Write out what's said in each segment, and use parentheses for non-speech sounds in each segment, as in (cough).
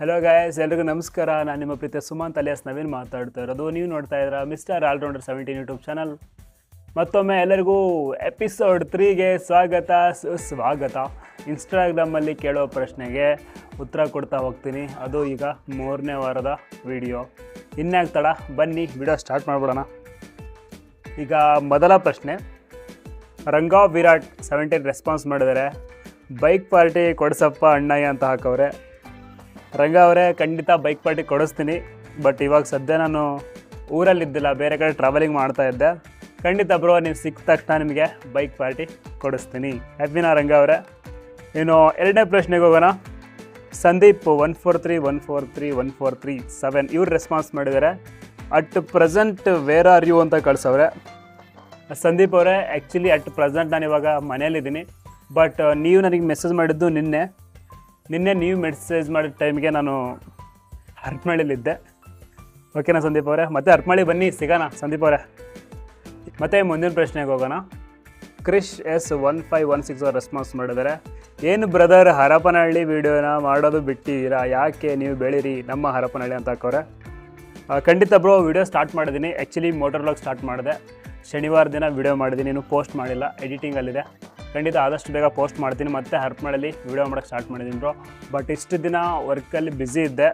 Hello ಗಾಯಸ್ ಎಲ್ರಿಗೂ ನಮಸ್ಕಾರ. ನಾನು ನಿಮ್ಮ ಪ್ರೀತಿಯ ಸುಮಂತ್, ಅಲಿಯಾಸ್ ನವೀನ್ ಮಾತಾಡ್ತಾ ಇರೋದು. ನೀವು ನೋಡ್ತಾ ಇದ್ದೀರಾ mister all-rounder seventeen YouTube channel ಮತ್ತೊಮ್ಮೆ ಎಲ್ಲರಿಗೂ ಎಪಿಸೋಡ್ ತ್ರೀಗೆ ಸ್ವಾಗತ. ಸುಸ್ವಾಗತ ಇನ್ಸ್ಟಾಗ್ರಾಮಲ್ಲಿ ಕೇಳೋ ಪ್ರಶ್ನೆಗೆ ಉತ್ತರ ಕೊಡ್ತಾ ಹೋಗ್ತೀನಿ. ಅದು ಈಗ ಮೂರನೇ ವಾರದ ವಿಡಿಯೋ ತಡ ಬನ್ನಿ ವಿಡಿಯೋ ಸ್ಟಾರ್ಟ್ ಮಾಡ್ಬಿಡೋಣ. ಈಗ ಮೊದಲ ಪ್ರಶ್ನೆ. ರಂಗಾ ವಿರಾಟ್ ಸೆವೆಂಟೀನ್ ರೆಸ್ಪಾನ್ಸ್ ಮಾಡಿದರೆ ಬೈಕ್ ಪಾರ್ಟಿ ಕೊಡ್ಸಪ್ಪ ಅಣ್ಣಯ್ಯ ಅಂತ ಹಾಕವ್ರೆ. ರಂಗ ಅವರೇ ಖಂಡಿತ ಬೈಕ್ ಪಾರ್ಟಿ ಕೊಡಿಸ್ತೀನಿ. ಬಟ್ ಇವಾಗ ಸದ್ಯ ನಾನು ಊರಲ್ಲಿದ್ದಿಲ್ಲ ಬೇರೆ ಕಡೆ ಟ್ರಾವೆಲಿಂಗ್ ಮಾಡ್ತಾ ಇದ್ದೆ. ಖಂಡಿತ ಬ್ರೋ ನೀವು ಸಿಕ್ಕ ತಕ್ಷಣ ನಿಮಗೆ ಬೈಕ್ ಪಾರ್ಟಿ ಕೊಡಿಸ್ತೀನಿ. ಹ್ಯಾಪಿನಾ ರಂಗ ಅವರೇ. ಇನ್ನು ಎರಡನೇ ಪ್ರಶ್ನೆಗೆ ಹೋಗೋಣ. Sandeep one four three one four three one four three seven ಇವ್ರು ರೆಸ್ಪಾನ್ಸ್ ಮಾಡಿದ್ದಾರೆ. At present where are you ಅಂತ ಕಳ್ಸವ್ರೆ. ಸಂದೀಪ್ ಅವರೇ ಆ್ಯಕ್ಚುಲಿ ಅಟ್ ಪ್ರೆಸೆಂಟ್ ನಾನು ಇವಾಗ ಮನೇಲಿದ್ದೀನಿ ಬಟ್ ನೀವು ನನಗೆ ಮೆಸೇಜ್ ಮಾಡಿದ್ದು ನಿನ್ನೆ. ನಿನ್ನೆ ನೀವು ಮೆಸೇಜ್ ಮಾಡಿದ ಟೈಮ್ಗೆ ನಾನು ಹರಪನಹಳ್ಳಿಲಿದ್ದೆ ಓಕೆನಾ ಸಂದೀಪ್ ಅವರೇ. ಮತ್ತೆ ಹರ್ಪಮಳಿ ಬನ್ನಿ, ಸಿಗೋಣ. ಸಂದೀಪ್ ಅವರೇ. ಮತ್ತೆ ಮುಂದಿನ ಪ್ರಶ್ನೆಗೆ ಹೋಗೋಣ. Krish S one five one six ಅವ್ರು ರೆಸ್ಪಾನ್ಸ್ ಮಾಡಿದ್ದಾರೆ. ಏನು ಬ್ರದರ್ ಹರಪನಹಳ್ಳಿ ವೀಡಿಯೋನ ಮಾಡೋದು ಬಿಟ್ಟಿದ್ದೀರಾ? ಯಾಕೆ ನೀವು ಬೆಳೀರಿ ನಮ್ಮ ಹರಪನಹಳ್ಳಿ ಅಂತ ಹಾಕೋರೆ. ಖಂಡಿತ ಬ್ರೋ ವಿಡಿಯೋ ಸ್ಟಾರ್ಟ್ ಮಾಡಿದ್ದೀನಿ. ಆ್ಯಕ್ಚುಲಿ ಮೋಟರ್ ಲಾಗ್ ಸ್ಟಾರ್ಟ್ ಮಾಡಿದೆ. ಶನಿವಾರ ದಿನ ವಿಡಿಯೋ ಮಾಡಿದ್ದೀನಿ. ಇನ್ನೂ ಪೋಸ್ಟ್ ಮಾಡಿಲ್ಲ. ಎಡಿಟಿಂಗಲ್ಲಿದೆ ಖಂಡಿತ ಆದಷ್ಟು ಬೇಗ ಪೋಸ್ಟ್ ಮಾಡ್ತೀನಿ. ಮತ್ತೆ ಮಾಡಲಿ ವಿಡಿಯೋ ಮಾಡೋಕ್ಕೆ ಸ್ಟಾರ್ಟ್ ಮಾಡಿದ್ದೀನಿ ಬ್ರೋ ಬಟ್ ಇಷ್ಟು ದಿನ ವರ್ಕಲ್ಲಿ ಬ್ಯುಸಿ ಇದ್ದೆ.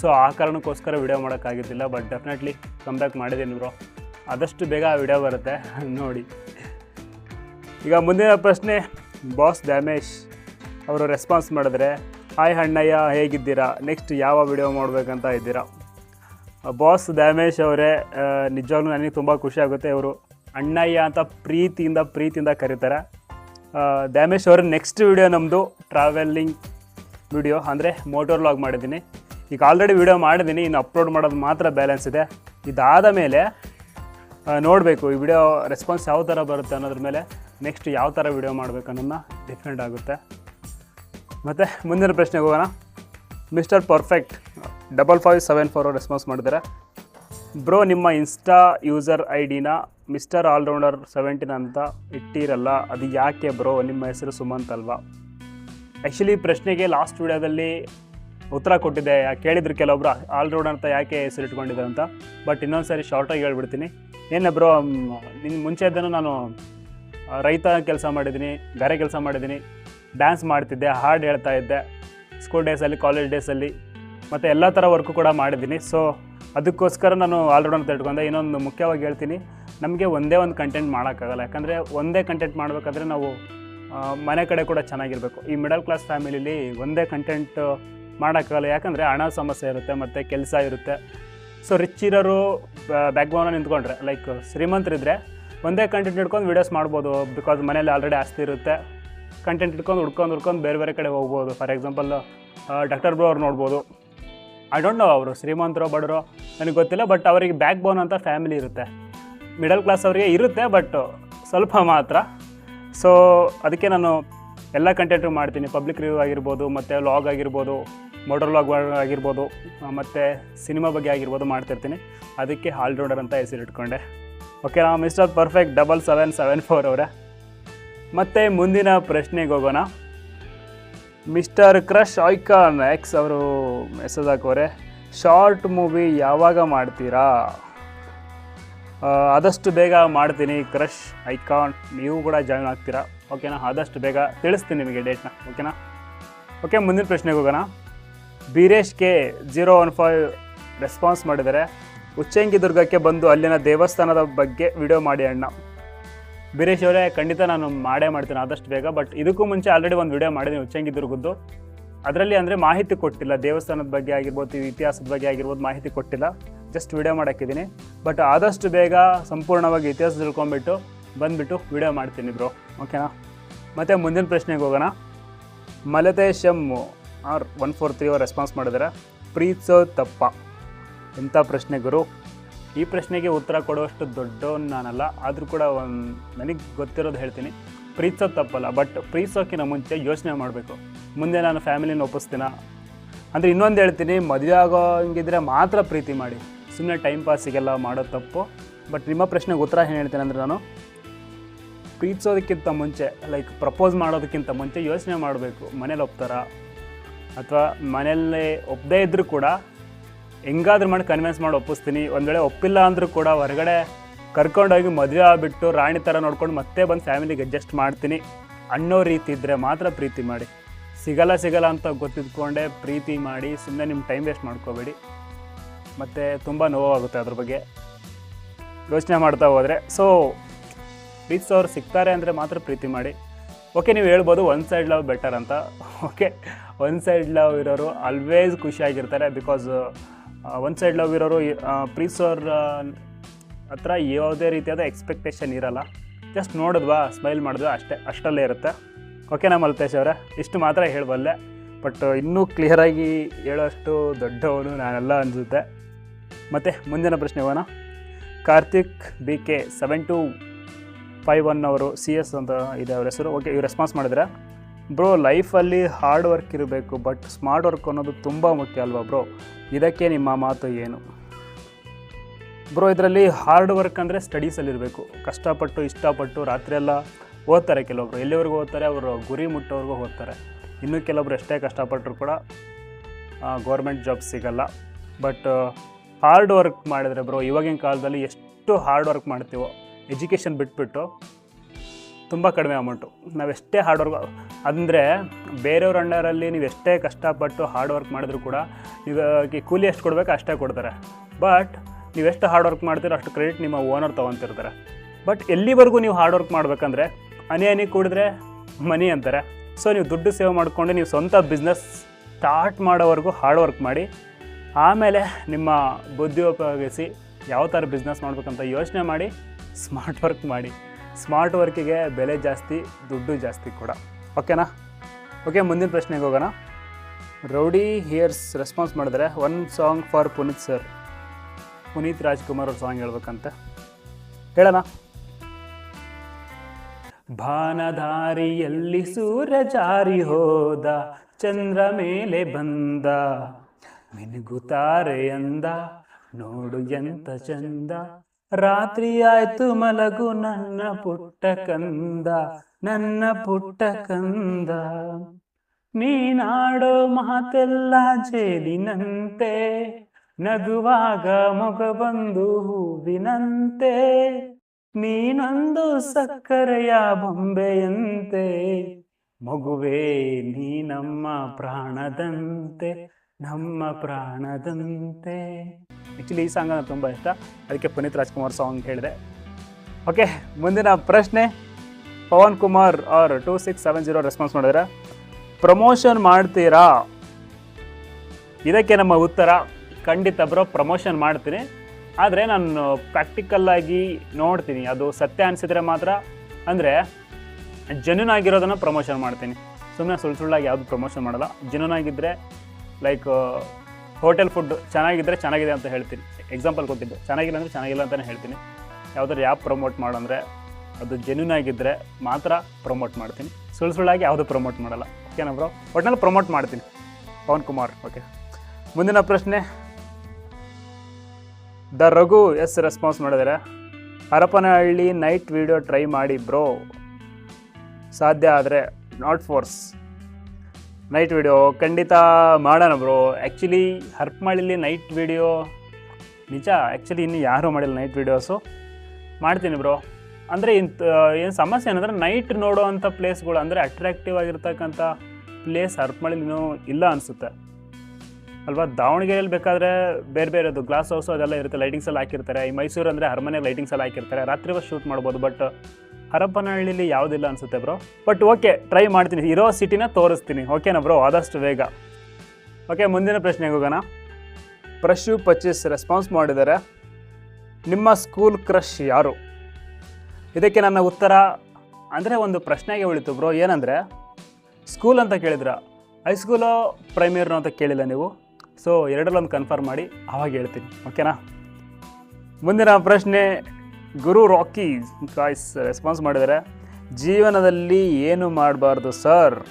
ಸೊ ಆ ಕಾರಣಕ್ಕೋಸ್ಕರ ವಿಡಿಯೋ ಮಾಡೋಕ್ಕಾಗಿದ್ದಿಲ್ಲ ಬಟ್ ಡೆಫಿನೆಟ್ಲಿ ಕಮ್ ಬ್ಯಾಕ್ ಮಾಡಿದ್ದೀನಿ ಬ್ರೋ ಆದಷ್ಟು ಬೇಗ ವಿಡಿಯೋ ಬರುತ್ತೆ. (laughs) ನೋಡಿ. ಈಗ ಮುಂದಿನ ಪ್ರಶ್ನೆ ಬಾಸ್ ಡ್ಯಾಮೇಶ್ ಅವರು ರೆಸ್ಪಾನ್ಸ್ ಮಾಡಿದ್ರೆ ಹಾಯ್ ಅಣ್ಣಯ್ಯ, ಹೇಗಿದ್ದೀರಾ? ನೆಕ್ಸ್ಟ್ ಯಾವ ವಿಡಿಯೋ ಮಾಡಬೇಕಂತ ಇದ್ದೀರಾ? ಬಾಸ್ ಡ್ಯಾಮೇಶ್ ಅವರೇ ನಿಜವಾಗ್ಲೂ ನನಗೆ ತುಂಬ ಖುಷಿ ಆಗುತ್ತೆ. ಇವರು ಅಣ್ಣಯ್ಯ ಅಂತ ಪ್ರೀತಿಯಿಂದ ಪ್ರೀತಿಯಿಂದ ಕರೀತಾರೆ. ದ್ಯಾಮೇಶ್ ಅವರ ನೆಕ್ಸ್ಟ್ ವಿಡಿಯೋ ನಮ್ಮದು ಟ್ರಾವೆಲ್ಲಿಂಗ್ ವಿಡಿಯೋ ಅಂದರೆ ಮೋಟೋರ್ ಲಾಗ್ ಮಾಡಿದ್ದೀನಿ. ಈಗ ಆಲ್ರೆಡಿ ವಿಡಿಯೋ ಮಾಡಿದ್ದೀನಿ, ಇನ್ನು ಅಪ್ಲೋಡ್ ಮಾಡೋದು ಮಾತ್ರ ಬ್ಯಾಲೆನ್ಸ್ ಇದೆ. ಇದಾದ ಮೇಲೆ ನೋಡಬೇಕು, ಈ ವಿಡಿಯೋ ರೆಸ್ಪಾನ್ಸ್ ಯಾವ ಥರ ಬರುತ್ತೆ ಅನ್ನೋದ್ರ ಮೇಲೆ ನೆಕ್ಸ್ಟ್ ಯಾವ ಥರ ವಿಡಿಯೋ ಮಾಡಬೇಕು ಅನ್ನೋದನ್ನ ಡಿಫ್ರೆಂಟ್ ಆಗುತ್ತೆ. ಮತ್ತು ಮುಂದಿನ ಪ್ರಶ್ನೆಗೆ ಹೋಗೋಣ. Mister perfect double five seven four response ಮಾಡಿದ್ದಾರೆ. ಬ್ರೋ, ನಿಮ್ಮ ಇನ್ಸ್ಟಾ ಯೂಸರ್ ಐ ಡಿನ ಮಿಸ್ಟರ್ ಆಲ್ರೌಂಡರ್ ಸೆವೆಂಟೀನ್ ಅಂತ ಇಟ್ಟಿರಲ್ಲ, ಅದು ಯಾಕೆ ಬ್ರೋ? ನಿಮ್ಮ ಹೆಸರು ಸುಮಂತ್ ಅಲ್ವಾ? ಆ್ಯಕ್ಚುಲಿ ಪ್ರಶ್ನೆಗೆ ಲಾಸ್ಟ್ ವಿಡಿಯೋದಲ್ಲಿ ಉತ್ತರ ಕೊಟ್ಟಿದ್ದೆ ಕೇಳಿದ್ರು ಕೆಲವೊಬ್ರು, ಆಲ್ರೌಂಡರ್ ಅಂತ ಯಾಕೆ ಹೆಸರು ಇಟ್ಕೊಂಡಿದ್ದಾರೆ ಅಂತ. ಬಟ್ ಇನ್ನೊಂದು ಸಾರಿ ಶಾರ್ಟಾಗಿ ಹೇಳ್ಬಿಡ್ತೀನಿ. ಏನೇ ಬ್ರೋ ನಿನ್ನ ಮುಂಚೆ ಇದ್ದನು ನಾನು ರೈತ ಕೆಲಸ ಮಾಡಿದ್ದೀನಿ ಬೇರೆ ಕೆಲಸ ಮಾಡಿದ್ದೀನಿ ಡ್ಯಾನ್ಸ್ ಮಾಡ್ತಿದ್ದೆ, ಹಾಡು ಹೇಳ್ತಾ ಇದ್ದೆ ಸ್ಕೂಲ್ ಡೇಸಲ್ಲಿ ಕಾಲೇಜ್ ಡೇಸಲ್ಲಿ ಮತ್ತು ಎಲ್ಲ ಥರ ವರ್ಕು ಕೂಡ ಮಾಡಿದ್ದೀನಿ. ಸೊ ಅದಕ್ಕೋಸ್ಕರ ನಾನು ಆಲ್ರೌಂಡ್ ಅಂತ ಇಟ್ಕೊಂಡೆ. ಇನ್ನೊಂದು ಮುಖ್ಯವಾಗಿ ಹೇಳ್ತೀನಿ, ನಮಗೆ ಒಂದೇ ಒಂದು ಕಂಟೆಂಟ್ ಮಾಡೋಕ್ಕಾಗಲ್ಲ. ಯಾಕಂದರೆ ಒಂದೇ ಕಂಟೆಂಟ್ ಮಾಡಬೇಕಾದ್ರೆ ನಾವು ಮನೆ ಕಡೆ ಕೂಡ ಚೆನ್ನಾಗಿರಬೇಕು. ಈ ಮಿಡಲ್ ಕ್ಲಾಸ್ ಫ್ಯಾಮಿಲಿಲಿ ಒಂದೇ ಕಂಟೆಂಟ್ ಮಾಡೋಕ್ಕಾಗಲ್ಲ. ಯಾಕಂದರೆ ಹಣ ಸಮಸ್ಯೆ ಇರುತ್ತೆ, ಮತ್ತು ಕೆಲಸ ಇರುತ್ತೆ. ಸೊ ರಿಚ್ ಇರೋರು ಬ್ಯಾಕ್ ಬೋನ ನಿಂತ್ಕೊಂಡ್ರೆ ಲೈಕ್ ಶ್ರೀಮಂತರಿದ್ದರೆ ಒಂದೇ ಕಂಟೆಂಟ್ ಹಿಡ್ಕೊಂಡು ವೀಡಿಯೋಸ್ ಮಾಡ್ಬೋದು ಬಿಕಾಸ್ ಮನೇಲಿ ಆಲ್ರೆಡಿ ಆಸ್ತಿ ಇರುತ್ತೆ. ಕಂಟೆಂಟ್ ಇಟ್ಕೊಂಡು ಹುಡ್ಕೊಂಡು ಹುಡ್ಕೊಂಡು ಬೇರೆ ಬೇರೆ ಕಡೆ ಹೋಗ್ಬೋದು. ಫಾರ್ ಎಕ್ಸಾಂಪಲ್ ಡಾಕ್ಟರ್ ಬ್ರೋ ಅವ್ರು ನೋಡ್ಬೋದು. ಐ ಡೋಂಟ್ ನೋ ಅವರು ಶ್ರೀಮಂತರೋ ಬಡರೋ ನನಗೆ ಗೊತ್ತಿಲ್ಲ ಬಟ್ ಅವರಿಗೆ ಬ್ಯಾಕ್ ಬೋನ್ ಅಂತ ಫ್ಯಾಮಿಲಿ ಇರುತ್ತೆ. ಮಿಡಲ್ ಕ್ಲಾಸ್ ಅವರಿಗೆ ಇರುತ್ತೆ ಬಟ್ ಸ್ವಲ್ಪ ಮಾತ್ರ. ಸೊ ಅದಕ್ಕೆ ನಾನು ಎಲ್ಲ ಕಂಟೆಂಟು ಮಾಡ್ತೀನಿ. ಪಬ್ಲಿಕ್ ರಿವ್ಯೂ ಆಗಿರ್ಬೋದು, ಮತ್ತು ಲಾಗ್ ಆಗಿರ್ಬೋದು ಮೋಟರ್ ಲಾಗ್ ಆಗಿರ್ಬೋದು, ಮತ್ತು ಸಿನಿಮಾ ಬಗ್ಗೆ ಆಗಿರ್ಬೋದು ಮಾಡ್ತಿರ್ತೀನಿ. ಅದಕ್ಕೆ ಆಲ್ರೌಂಡರ್ ಅಂತ ಹೆಸರು ಇಟ್ಕೊಂಡೆ. ಓಕೆ ನಾವು mister perfect double seven seven four ಅವರೇ. ಮತ್ತು ಮುಂದಿನ ಪ್ರಶ್ನೆಗೆ ಹೋಗೋಣ. ಮಿಸ್ಟರ್ ಕ್ರಶ್ ಐಕಾನ್ ಎಕ್ಸ್ ಅವರು ಮೆಸೇಜ್ ಹಾಕೋರೆ ಶಾರ್ಟ್ ಮೂವಿ ಯಾವಾಗ ಮಾಡ್ತೀರಾ? ಆದಷ್ಟು ಬೇಗ ಮಾಡ್ತೀನಿ ಕ್ರಶ್ ಐಕಾನ್, ನೀವು ಕೂಡ ಜಾಯ್ನ್ ಆಗ್ತೀರಾ. ಓಕೆನಾ ಆದಷ್ಟು ಬೇಗ ತಿಳಿಸ್ತೀನಿ ನಿಮಗೆ ಡೇಟ್ನ ಓಕೆನಾ ಓಕೆ ಮುಂದಿನ ಪ್ರಶ್ನೆಗೆ ಹೋಗೋಣ. Beeresh K zero one five response ಮಾಡಿದ್ದಾರೆ. ಉಚ್ಚಂಗಿ ದುರ್ಗಕ್ಕೆ ಬಂದು ಅಲ್ಲಿನ ದೇವಸ್ಥಾನದ ಬಗ್ಗೆ ವಿಡಿಯೋ ಮಾಡಿ ಅಣ್ಣ. ಬೀರೇಶ್ ಅವರೇ, ಖಂಡಿತ ನಾನು ಮಾಡೇ ಮಾಡ್ತೀನಿ, ಆದಷ್ಟು ಬೇಗ. ಬಟ್ ಇದಕ್ಕೂ ಮುಂಚೆ ಆಲ್ರೆಡಿ ಒಂದು ವಿಡಿಯೋ ಮಾಡಿದ್ದೀನಿ ಉಚ್ಚಂಗಿ ದುರ್ಗದ್ದು ಅದರಲ್ಲಿ ಅಂದರೆ ಮಾಹಿತಿ ಕೊಟ್ಟಿಲ್ಲ, ದೇವಸ್ಥಾನದ ಬಗ್ಗೆ ಆಗಿರ್ಬೋದು, ಇತಿಹಾಸದ ಬಗ್ಗೆ ಆಗಿರ್ಬೋದು ಮಾಹಿತಿ ಕೊಟ್ಟಿಲ್ಲ. Just video ಮಾಡೋಕ್ಕಿದ್ದೀನಿ. ಬಟ್ ಆದಷ್ಟು ಬೇಗ ಸಂಪೂರ್ಣವಾಗಿ ಇತಿಹಾಸ ತಿಳ್ಕೊಂಬಿಟ್ಟು ಬಂದುಬಿಟ್ಟು ವಿಡಿಯೋ ಮಾಡ್ತೀನಿ ಬ್ರೋ ಓಕೆನಾ ಮತ್ತು ಮುಂದಿನ ಪ್ರಶ್ನೆಗೆ ಹೋಗೋಣ. Malatesh M R one four three ಅವ್ರು ರೆಸ್ಪಾನ್ಸ್ ಮಾಡಿದ್ರೆ ಪ್ರೀತ್ಸೋ ತಪ್ಪ. ಎಂಥ ಪ್ರಶ್ನೆ ಗುರು? ಈ ಪ್ರಶ್ನೆಗೆ ಉತ್ತರ ಕೊಡುವಷ್ಟು ದೊಡ್ಡವನು ನಾನಲ್ಲ, ಆದರೂ ಕೂಡ ಒಂದು ನನಗೆ ಗೊತ್ತಿರೋದು ಹೇಳ್ತೀನಿ. ಪ್ರೀತಿಸೋದು ತಪ್ಪಲ್ಲ, ಬಟ್ ಪ್ರೀತಿಸೋಕ್ಕಿಂತ ಮುಂಚೆ ಯೋಚನೆ ಮಾಡಬೇಕು. ಮುಂದೆ ನಾನು ಫ್ಯಾಮಿಲಿನ ಒಪ್ಪಿಸ್ತೀನ? ಅಂದರೆ ಇನ್ನೊಂದು ಹೇಳ್ತೀನಿ, ಮದುವೆ ಆಗೋ ಹಂಗಿದ್ರೆ ಮಾತ್ರ ಪ್ರೀತಿ ಮಾಡಿ. ಸುಮ್ಮನೆ ಟೈಮ್ ಪಾಸಿಗೆಲ್ಲ ಮಾಡೋದು ತಪ್ಪು. ಬಟ್ ನಿಮ್ಮ ಪ್ರಶ್ನೆಗೆ ಉತ್ತರ ಏನು ಹೇಳ್ತೀನಿ ಅಂದರೆ ನಾನು, ಪ್ರೀತಿಸೋದಕ್ಕಿಂತ ಮುಂಚೆ ಲೈಕ್ ಪ್ರಪೋಸ್ ಮಾಡೋದಕ್ಕಿಂತ ಮುಂಚೆ ಯೋಚನೆ ಮಾಡಬೇಕು. ಮನೇಲಿ ಒಪ್ತಾರಾ? ಅಥವಾ ಮನೆಯಲ್ಲೇ ಒಪ್ಪದೇ ಇದ್ದರೂ ಕೂಡ ಹೆಂಗಾದ್ರೂ ಮಾಡಿ ಕನ್ವಿನ್ಸ್ ಮಾಡಿ ಒಪ್ಪಿಸ್ತೀನಿ. ಒಂದು ವೇಳೆ ಒಪ್ಪಿಲ್ಲ ಅಂದರೂ ಕೂಡ ಹೊರಗಡೆ ಕರ್ಕೊಂಡೋಗಿ ಮದುವೆ ಆಗಿಬಿಟ್ಟು ರಾಣಿ ಥರ ನೋಡ್ಕೊಂಡು ಮತ್ತೆ ಬಂದು ಫ್ಯಾಮಿಲಿಗೆ ಅಡ್ಜಸ್ಟ್ ಮಾಡ್ತೀನಿ. ಅನ್ನೋ ರೀತಿ ಇದ್ದರೆ ಮಾತ್ರ ಪ್ರೀತಿ ಮಾಡಿ. ಸಿಗಲ್ಲ ಸಿಗಲ್ಲ ಅಂತ ಗೊತ್ತಿದ್ಕೊಂಡೆ ಪ್ರೀತಿ ಮಾಡಿ ಸುಮ್ಮನೆ ನಿಮ್ಮ ಟೈಮ್ ವೇಸ್ಟ್ ಮಾಡ್ಕೋಬೇಡಿ. ಮತ್ತು ತುಂಬ ನೋವಾಗುತ್ತೆ ಅದ್ರ ಬಗ್ಗೆ. ಯೋಚನೆ ಮಾಡ್ತಾ ಹೋದರೆ. ಸೊ ಪ್ರೀತಿಸೋರು ಸಿಗ್ತಾರೆ ಅಂದರೆ ಮಾತ್ರ ಪ್ರೀತಿ ಮಾಡಿ. ಓಕೆ ನೀವು ಹೇಳ್ಬೋದು ಒನ್ ಸೈಡ್ ಲವ್ ಬೆಟರ್ ಅಂತ. ಓಕೆ ಒನ್ ಸೈಡ್ ಲವ್ ಇರೋರು ಆಲ್ವೇಸ್ ಖುಷಿಯಾಗಿರ್ತಾರೆ ಬಿಕಾಸ್ ಒನ್ ಸೈಡ್ ಲವ್ ಇರೋರು ಪ್ರೀತಿಸೋರ ಹತ್ರ ಯಾವುದೇ ರೀತಿಯಾದ ಎಕ್ಸ್ಪೆಕ್ಟೇಷನ್ ಇರಲ್ಲ. ಜಸ್ಟ್ ನೋಡಿದ್ವಾ ಸ್ಮೈಲ್ ಮಾಡಿದ್ವಿ ಅಷ್ಟೇ ಅಷ್ಟಲ್ಲೇ ಇರುತ್ತೆ. ಓಕೆನಾ ಮಲ್ತೇಶ್ ಅವರೇ? ಇಷ್ಟು ಮಾತ್ರ ಹೇಳಬಲ್ಲೆ. ಬಟ್ ಇನ್ನೂ ಕ್ಲಿಯರಾಗಿ ಹೇಳೋಷ್ಟು ದೊಡ್ಡವನು ನಾನೆಲ್ಲ ಅನಿಸುತ್ತೆ. ಮತ್ತು ಮುಂದಿನ ಪ್ರಶ್ನೆ ಹೋಗೋಣ. Karthik B K seven two five one ಅವರು ಸಿ ಎಸ್ ಅಂತ ಇದೆ ಅವ್ರ ಹೆಸರು. ಓಕೆ ಇವ್ರು ರೆಸ್ಪಾನ್ಸ್ ಮಾಡಿದ್ರೆ ಬ್ರೋ ಲೈಫಲ್ಲಿ ಹಾರ್ಡ್ ವರ್ಕ್ ಇರಬೇಕು ಬಟ್ ಸ್ಮಾರ್ಟ್ ವರ್ಕ್ ಅನ್ನೋದು ತುಂಬ ಮುಖ್ಯ ಅಲ್ವಾ ಬ್ರೋ ಇದಕ್ಕೆ ನಿಮ್ಮ ಮಾತು ಏನು? ಬ್ರೋ ಇದರಲ್ಲಿ ಹಾರ್ಡ್ ವರ್ಕ್ ಅಂದರೆ ಸ್ಟಡೀಸಲ್ಲಿರಬೇಕು ಕಷ್ಟಪಟ್ಟು, ಇಷ್ಟಪಟ್ಟು ರಾತ್ರಿಯೆಲ್ಲ ಓದ್ತಾರೆ ಕೆಲವೊಬ್ರು. ಎಲ್ಲಿವರೆಗೂ ಓದ್ತಾರೆ? ಅವರು ಗುರಿ ಮುಟ್ಟೋವರೆಗೂ ಓದ್ತಾರೆ. ಇನ್ನೂ ಕೆಲವೊಬ್ರು ಎಷ್ಟೇ ಕಷ್ಟಪಟ್ಟರು ಕೂಡ ಗೌರ್ಮೆಂಟ್ ಜಾಬ್ ಸಿಗಲ್ಲ. ಬಟ್ ಹಾರ್ಡ್ ವರ್ಕ್ ಮಾಡಿದರೆ ಬ್ರೋ ಇವಾಗಿನ ಕಾಲದಲ್ಲಿ ಎಷ್ಟು ಹಾರ್ಡ್ ವರ್ಕ್ ಮಾಡ್ತೀವೋ ಎಜುಕೇಷನ್ ಬಿಟ್ಬಿಟ್ಟು ತುಂಬ ಕಡಿಮೆ ಅಮೌಂಟು ನಾವೆಷ್ಟೇ ಹಾರ್ಡ್ ವರ್ಕ್ ಅಂದರೆ ಬೇರೆಯವ್ರ ಅಂಡರಲ್ಲಿ ನೀವು ಎಷ್ಟೇ ಕಷ್ಟಪಟ್ಟು ಹಾರ್ಡ್ ವರ್ಕ್ ಮಾಡಿದ್ರು ಕೂಡ ನೀವು ಕೂಲಿ ಎಷ್ಟು ಕೊಡಬೇಕು ಅಷ್ಟೇ ಕೊಡ್ತಾರೆ. ಬಟ್ ನೀವು ಎಷ್ಟು ಹಾರ್ಡ್ ವರ್ಕ್ ಮಾಡ್ತೀರೋ ಅಷ್ಟು ಕ್ರೆಡಿಟ್ ನಿಮ್ಮ ಓನರ್ ತೊಗೊತಿರ್ತಾರೆ. ಬಟ್ ಎಲ್ಲಿವರೆಗೂ ನೀವು ಹಾರ್ಡ್ ವರ್ಕ್ ಮಾಡಬೇಕಂದ್ರೆ ಹನಿ ಹನಿ ಕೂಡಿದ್ರೆ ಮನಿ ಅಂತಾರೆ. ಸೊ ನೀವು ದುಡ್ಡು ಸೇವ್ ಮಾಡಿಕೊಂಡು ನೀವು ಸ್ವಂತ ಬಿಸ್ನೆಸ್ ಸ್ಟಾರ್ಟ್ ಮಾಡೋವರೆಗೂ ಹಾರ್ಡ್ ವರ್ಕ್ ಮಾಡಿ, ಆಮೇಲೆ ನಿಮ್ಮ ಬುದ್ಧಿ ಉಪಯೋಗಿಸಿ ಯಾವ ಥರ ಬಿಸ್ನೆಸ್ ಮಾಡಬೇಕಂತ ಯೋಚನೆ ಮಾಡಿ ಸ್ಮಾರ್ಟ್ ವರ್ಕ್ ಮಾಡಿ. ಸ್ಮಾರ್ಟ್ ವರ್ಕಿಗೆ ಬೆಲೆ ಜಾಸ್ತಿ, ದುಡ್ಡು ಜಾಸ್ತಿ ಕೂಡ. ಓಕೆನಾ? ಓಕೆ, ಮುಂದಿನ ಪ್ರಶ್ನೆಗೆ ಹೋಗೋಣ. ರೌಡಿ ಹಿಯರ್ಸ್ ರೆಸ್ಪಾನ್ಸ್ ಮಾಡಿದ್ರೆ one song for Puneeth sir Puneeth Rajkumar ಅವ್ರ ಸಾಂಗ್ ಹೇಳ್ಬೇಕಂತ. ಹೇಳೋಣ. ಭಾನಧಾರಿಯಲ್ಲಿ ಸೂರ್ಯ ಜಾರಿ ಹೋದ, ಚಂದ್ರ ಮೇಲೆ ಬಂದ, ಮಿನುಗುತ್ತಾರೆ ಎಂದ ನೋಡು ಎಂತ ಚಂದ ರಾತ್ರಿ ಆಯ್ತು ಮಲಗು ನನ್ನ ಪುಟ್ಟ ಕಂದ, ನನ್ನ ಪುಟ್ಟ ಕಂದ. ನೀನಾಡೋ ಮಾತೆಲ್ಲ ಜೇಲಿನಂತೆ, ನಗುವಾಗ ಮೊಗ ಬಂದು ಹೂವಿನಂತೆ. ನೀನೊಂದು ಸಕ್ಕರೆಯ ಬೊಂಬೆಯಂತೆ, ಮಗುವೇ ನೀ ನಮ್ಮ ಪ್ರಾಣದಂತೆ ನಮ್ಮ ಪ್ರಾಣದಂತೆ. ಆ್ಯಕ್ಚುಲಿ ಈ ಸಾಂಗ್ ನನಗೆ ತುಂಬ ಇಷ್ಟ. ಅದಕ್ಕೆ ಪುನೀತ್ ರಾಜ್ಕುಮಾರ್ ಸಾಂಗ್ ಹೇಳಿದೆ. ಓಕೆ ಮುಂದಿನ ಪ್ರಶ್ನೆ. Pavan Kumar R two six seven zero response ಮಾಡಿದ್ರೆ ಪ್ರಮೋಷನ್ ಮಾಡ್ತೀರಾ? ಇದಕ್ಕೆ ನಮ್ಮ ಉತ್ತರ, ಖಂಡಿತ ಬ್ರೋ ಪ್ರಮೋಷನ್ ಮಾಡ್ತೀನಿ. ಆದರೆ ನಾನು ಪ್ರಾಕ್ಟಿಕಲ್ಲಾಗಿ ನೋಡ್ತೀನಿ. ಅದು ಸತ್ಯ ಅನಿಸಿದ್ರೆ ಮಾತ್ರ. ಅಂದರೆ ಜೆನ್ಯೂನ್ ಆಗಿರೋದನ್ನು ಪ್ರಮೋಷನ್ ಮಾಡ್ತೀನಿ. ಸುಮ್ಮನೆ ಸುಳ್ಳು ಸುಳ್ಳಾಗಿ ಯಾವುದು ಪ್ರಮೋಷನ್ ಮಾಡಲ್ಲ. ಜೆನ್ಯೂನ್ ಆಗಿದ್ದರೆ ಲೈಕ್ ಹೋಟೆಲ್ ಫುಡ್ ಚೆನ್ನಾಗಿದ್ದರೆ ಚೆನ್ನಾಗಿದೆ ಅಂತ ಹೇಳ್ತೀನಿ. ಎಕ್ಸಾಂಪಲ್ ಕೊಟ್ಟಿದ್ದು. ಚೆನ್ನಾಗಿಲ್ಲ ಅಂದರೆ ಚೆನ್ನಾಗಿಲ್ಲ ಅಂತಲೇ ಹೇಳ್ತೀನಿ. ಯಾವುದಾದ್ರು ಯಾಪ್ ಪ್ರಮೋಟ್ ಮಾಡೋಂದ್ರೆ ಅದು ಜೆನ್ಯೂನ್ ಆಗಿದ್ದರೆ ಮಾತ್ರ ಪ್ರಮೋಟ್ ಮಾಡ್ತೀನಿ. ಸುಳ್ಳು ಸುಳ್ಳಾಗಿ ಯಾವುದು ಪ್ರಮೋಟ್ ಮಾಡಲ್ಲ. ಓಕೆನಾ ಬ್ರೋ ಒಟ್ನಲ್ಲಿ ಪ್ರಮೋಟ್ ಮಾಡ್ತೀನಿ. ಪವನ್ ಕುಮಾರ್ ಓಕೆ ಮುಂದಿನ ಪ್ರಶ್ನೆ. ದ ರಘು ಎಸ್ ರೆಸ್ಪಾನ್ಸ್ ಮಾಡಿದರೆ ಹರಪನಹಳ್ಳಿ ನೈಟ್ ವಿಡಿಯೋ ಟ್ರೈ ಮಾಡಿ ಬ್ರೋ ಸಾಧ್ಯ ಆದರೆ ನಾಟ್ ಫೋರ್ಸ್ ನೈಟ್ ವಿಡಿಯೋ ಖಂಡಿತ ಮಾಡೋಣ ಬ್ರೋ ಆ್ಯಕ್ಚುಲಿ ಹರಪನಹಳ್ಳಿಲಿ ನೈಟ್ ವಿಡಿಯೋ ನಿಜ ಆ್ಯಕ್ಚುಲಿ ಇನ್ನು ಯಾರೂ ಮಾಡಿಲ್ಲ ನೈಟ್ ವಿಡಿಯೋಸು ಮಾಡ್ತೀನಿ ಬ್ರೋ ಅಂದರೆ ಇಂತ, ಏನು ಸಮಸ್ಯೆ ಏನಂದರೆ ನೈಟ್ ನೋಡೋವಂಥ ಪ್ಲೇಸ್ಗಳು ಅಂದರೆ ಅಟ್ರಾಕ್ಟಿವ್ ಆಗಿರ್ತಕ್ಕಂಥ ಪ್ಲೇಸ್ ಹರಪನಹಳ್ಳಿನೂ ಇಲ್ಲ ಅನಿಸುತ್ತೆ. ಅಲ್ವಾ? ದಾವಣಗೆರೆಯಲ್ಲಿ ಬೇಕಾದರೆ ಬೇರೆ ಬೇರೆದು ಗ್ಲಾಸ್ ಹೌಸು ಅದೆಲ್ಲ ಇರುತ್ತೆ ಲೈಟಿಂಗ್ಸ್ ಎಲ್ಲ ಹಾಕಿರ್ತಾರೆ. ಈ ಮೈಸೂರು ಅಂದರೆ ಅರಮನೆ ಲೈಟಿಂಗ್ಸ್ ಎಲ್ಲ ಹಾಕಿರ್ತಾರೆ. ರಾತ್ರಿ ಶೂಟ್ ಮಾಡ್ಬೋದು ಬಟ್ ಹರಪನಹಳ್ಳಿಲಿ ಯಾವುದಿಲ್ಲ ಅನಿಸುತ್ತೆ ಬ್ರೋ ಬಟ್ ಓಕೆ ಟ್ರೈ ಮಾಡ್ತೀನಿ. ಇರೋ ಸಿಟಿನ ತೋರಿಸ್ತೀನಿ. ಓಕೆನಾ ಬ್ರೋ ಆದಷ್ಟು ಬೇಗ. ಓಕೆ ಮುಂದಿನ ಪ್ರಶ್ನೆಗೆ ಹೋಗೋಣ. ಪ್ರಶು ಪಚ್ಚೀಸ್ ರೆಸ್ಪಾನ್ಸ್ ಮಾಡಿದ್ದಾರೆ. ನಿಮ್ಮ ಸ್ಕೂಲ್ ಕ್ರಶ್ ಯಾರು? ಇದಕ್ಕೆ ನನ್ನ ಉತ್ತರ, ಅಂದರೆ ಒಂದು ಪ್ರಶ್ನೆಗೆ ಉಳಿತು ಬ್ರೋ ಏನಂದರೆ ಸ್ಕೂಲ್ ಅಂತ ಕೇಳಿದ್ರ ಹೈಸ್ಕೂಲೋ ಪ್ರೈಮರಿನೋ ಅಂತ ಕೇಳಿಲ್ಲ ನೀವು? ಸೊ ಎರಡರಲ್ಲೊಂದು ಕನ್ಫರ್ಮ್ ಮಾಡಿ ಆವಾಗ ಹೇಳ್ತೀನಿ. ಓಕೆನಾ ಮುಂದಿನ ಪ್ರಶ್ನೆ ಗುರು ರಾಕಿ ಗಾಯ್ಸ್ ರೆಸ್ಪಾನ್ಸ್ ಮಾಡಿದ್ದಾರೆ. ಜೀವನದಲ್ಲಿ ಏನು ಮಾಡಬಾರ್ದು, ಸರ್?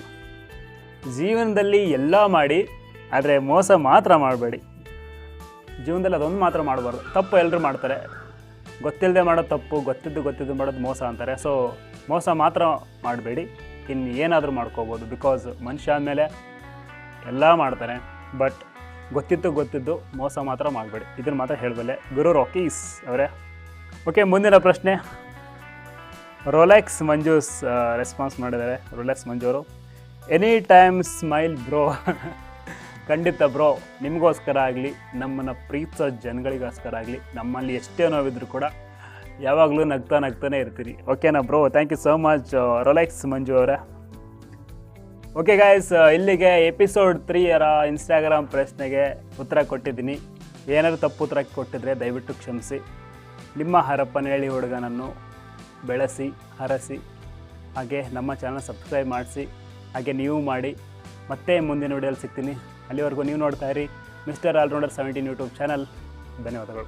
ಜೀವನದಲ್ಲಿ ಎಲ್ಲ ಮಾಡಿ, ಆದರೆ ಮೋಸ ಮಾತ್ರ ಮಾಡಬೇಡಿ. ಜೀವನದಲ್ಲಿ ಅದೊಂದು ಮಾತ್ರ ಮಾಡಬಾರ್ದು. ತಪ್ಪು ಎಲ್ಲರೂ ಮಾಡ್ತಾರೆ. ಗೊತ್ತಿಲ್ಲದೆ ಮಾಡೋದು ತಪ್ಪು, ಗೊತ್ತಿದ್ದು ಗೊತ್ತಿದ್ದು ಮಾಡೋದು ಮೋಸ ಅಂತಾರೆ. ಸೊ ಮೋಸ ಮಾತ್ರ ಮಾಡಬೇಡಿ. ಇನ್ನು ಏನಾದರೂ ಮಾಡ್ಕೋಬೋದು. ಬಿಕಾಸ್ ಮನುಷ್ಯ ಆದಮೇಲೆ ಎಲ್ಲ ಮಾಡ್ತಾರೆ. ಬಟ್ ಗೊತ್ತಿತ್ತು ಗೊತ್ತಿದ್ದು ಮೋಸ ಮಾತ್ರ ಮಾಡಬೇಡಿ. ಇದನ್ನು ಮಾತ್ರ ಹೇಳಬಲ್ಲೆ. ಗುರು ರಾಕೀಸ್ ಅವರೇ. ಓಕೆ ಮುಂದಿನ ಪ್ರಶ್ನೆ. ರೋಲೆಕ್ಸ್ ಮಂಜುಸ್ ರೆಸ್ಪಾನ್ಸ್ ಮಾಡಿದ್ದಾರೆ. ರೋಲೆಕ್ಸ್ ಮಂಜು ಅವರು ಎನಿ ಟೈಮ್ ಸ್ಮೈಲ್ ಬ್ರೋ ಖಂಡಿತ ಬ್ರೋ ನಿಮಗೋಸ್ಕರ ಆಗಲಿ, ನಮ್ಮನ್ನು ಪ್ರೀತಿಸೋ ಜನಗಳಿಗೋಸ್ಕರ ಆಗಲಿ, ನಮ್ಮಲ್ಲಿ ಎಷ್ಟೇ ನೋವಿದ್ರು ಕೂಡ ಯಾವಾಗಲೂ ನಗ್ತಾ ನಗ್ತಾನೆ ಇರ್ತೀರಿ. ಓಕೆನಾ bro thank you so much Rolex Manju ಅವರೇ. ಓಕೆ ಗಾಯ್ಸ್ ಇಲ್ಲಿಗೆ ಎಪಿಸೋಡ್ ತ್ರೀಯರ ಇನ್ಸ್ಟಾಗ್ರಾಮ್ ಪ್ರಶ್ನೆಗೆ ಉತ್ತರ ಕೊಟ್ಟಿದ್ದೀನಿ. ಏನಾದರೂ ತಪ್ಪು ಉತ್ತರ ಕೊಟ್ಟಿದ್ರೆ ದಯವಿಟ್ಟು ಕ್ಷಮಿಸಿ. ನಿಮ್ಮ ಹರಪ್ಪನಹಳ್ಳಿ ಹುಡುಗನನ್ನು ಬೆಳೆಸಿ, ಹರಸಿ, ಹಾಗೆ ನಮ್ಮ ಚಾನಲ್ ಸಬ್ಸ್ಕ್ರೈಬ್ ಮಾಡಿಸಿ, ಹಾಗೆ ನೀವು ಮಾಡಿ. ಮತ್ತೆ ಮುಂದಿನ ವಿಡಿಯೋಲಿ ಸಿಗ್ತೀನಿ. ಅಲ್ಲಿವರೆಗೂ ನೀವು ನೋಡ್ತಾ ಇರಿ mister allrounder seventeen YouTube channel ಧನ್ಯವಾದಗಳು.